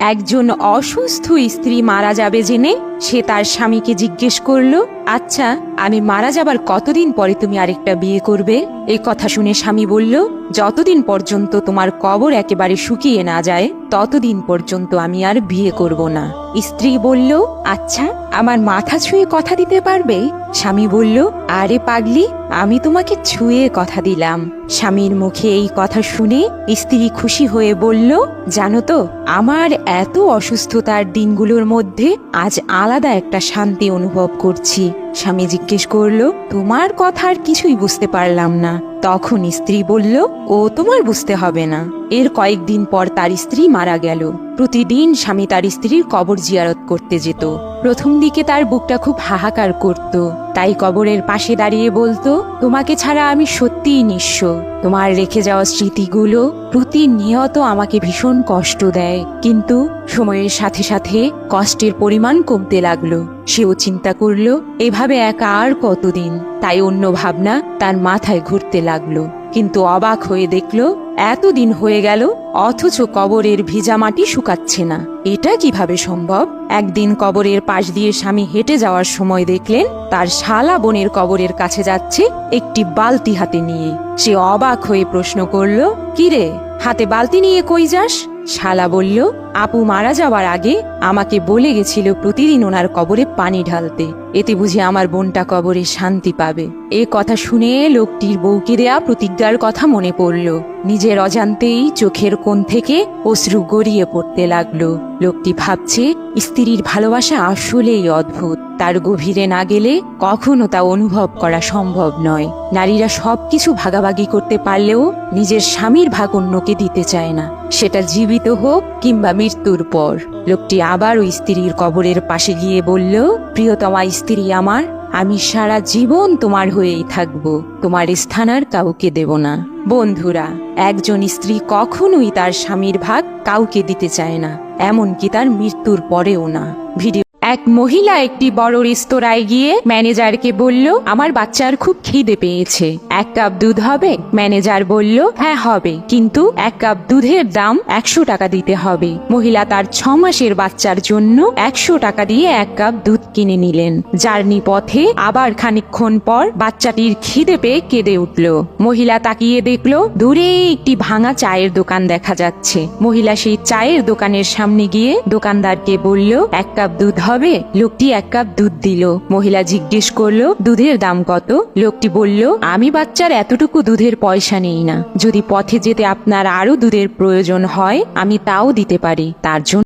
একজন অসুস্থ স্ত্রী মারা যাবে জেনে সে তার স্বামীকে জিজ্ঞেস করল আচ্ছা আমি মারা যাবার কতদিন পরে তুমি আরেকটা বিয়ে করবে? এই কথা শুনে স্বামী বলল, যতদিন পর্যন্ত তোমার কবর একেবারে শুকিয়ে না যায়, ততদিন পর্যন্ত আমি আর বিয়ে করব না। স্ত্রী বলল আচ্ছা আমার মাথা ছুঁয়ে কথা দিতে পারবে? স্বামী বলল, আরে পাগলি, আমি তোমাকে ছুঁয়ে কথা দিলাম। স্বামীর মুখে এই কথা শুনে স্ত্রী খুশি হয়ে বলল, জানো তো, আমার এত অসুস্থতার দিনগুলোর মধ্যে আজ আলাদা একটা শান্তি অনুভব করছি। স্বামী জিজ্ঞেস করল তোমার কথা আর কিছুই বুঝতে পারলাম না। তখন স্ত্রী বলল, ও, তোমার বুঝতে হবে না। এর কয়েকদিন পর তার স্ত্রী মারা গেল। প্রতিদিন স্বামী তার স্ত্রীর কবর জিয়ারত করতে যেত। প্রথম দিকে তার বুকটা খুব হাহাকার করত। তাই কবরের পাশে দাঁড়িয়ে বলতো, তোমাকে ছাড়া আমি সত্যিই নিঃস্ব। তোমার রেখে যাওয়া স্মৃতিগুলো প্রতিনিয়ত আমাকে ভীষণ কষ্ট দেয়। কিন্তু সময়ের সাথে সাথে কষ্টের পরিমাণ কমতে লাগল। সেও চিন্তা করল, এভাবে একা আর কতদিন? তাই অন্য ভাবনা তার মাথায় ঘুরতে লাগল। কিন্তু অবাক হয়ে দেখল, এতদিন হয়ে গেল, অথচ কবরের ভিজা মাটি শুকাচ্ছে না। এটা কীভাবে সম্ভব? একদিন কবরের পাশ দিয়ে স্বামী হেঁটে যাওয়ার সময় দেখলেন, তার শালা বোনের কবরের কাছে যাচ্ছে একটি বালতি হাতে নিয়ে। সে অবাক হয়ে প্রশ্ন করল, কিরে, হাতে বালতি নিয়ে কই যাস? শালা বলল, আপু মারা যাওয়ার আগে আমাকে বলে গেছিল প্রতিদিন ওনার কবরে পানি ঢালতে। এতে বুঝি আমার বোনটা কবরে শান্তি পাবে। এ কথা শুনে লোকটির বউকে দেয়া প্রতিজ্ঞার কথা মনে পড়ল। নিজের অজান্তেই চোখের কোণ থেকে অশ্রু গড়িয়ে পড়তে লাগল। লোকটি ভাবছে, স্ত্রীর ভালোবাসা আসলেই অদ্ভুত। তার গভীরে না গেলে কখনো তা অনুভব করা সম্ভব নয়। নারীরা সবকিছু ভাগাভাগি করতে পারলেও নিজের স্বামীর ভাগ অন্যকে দিতে চায় না। সেটা জীবিত হোক কিংবা মৃত্যুর পর। লোকটি আবার ওই স্ত্রীর কবরের পাশে গিয়ে বলল, প্রিয়তমা স্ত্রী আমার, আমি সারা জীবন তোমার হয়েই থাকব, তোমার স্থান আর কাউকে দেব না। বন্ধুরা, একজন স্ত্রী কখনোই তার স্বামীর ভাগ কাউকে দিতে চায় না, এমনকি তার মৃত্যুর পরেও না। ভিডিও এক মহিলা একটি বড় রেস্তোরাঁয় গিয়ে ম্যানেজারকে বলল, আমার বাচ্চার খুব খিদে পেয়েছে। এক কাপ দুধ হবে? ম্যানেজার বলল হ্যাঁ হবে। কিন্তু এক কাপ দুধের দাম একশো টাকা দিতে হবে। মহিলা তার ছ মাসের বাচ্চার জন্য একশো টাকা দিয়ে এক কাপ দুধ কিনে নিলেন। জার্নি পথে আবার খানিকক্ষণ পর বাচ্চাটির খিদে পেয়ে কেঁদে উঠল। মহিলা তাকিয়ে দেখল, দূরে একটি ভাঙা চায়ের দোকান দেখা যাচ্ছে। মহিলা সেই চায়ের দোকানের সামনে গিয়ে দোকানদারকে বলল, এক কাপ দুধ হবে লোকটি এক কাপ দুধ দিল। মহিলা জিজ্ঞেস করল, দুধের দাম কত? লোকটি বলল, আমি বাচ্চার এতটুকু দুধের পয়সা নেই না। যদি পথে যেতে আপনার আরও দুধের প্রয়োজন হয়, আমি তাও দিতে পারি। তার জন্য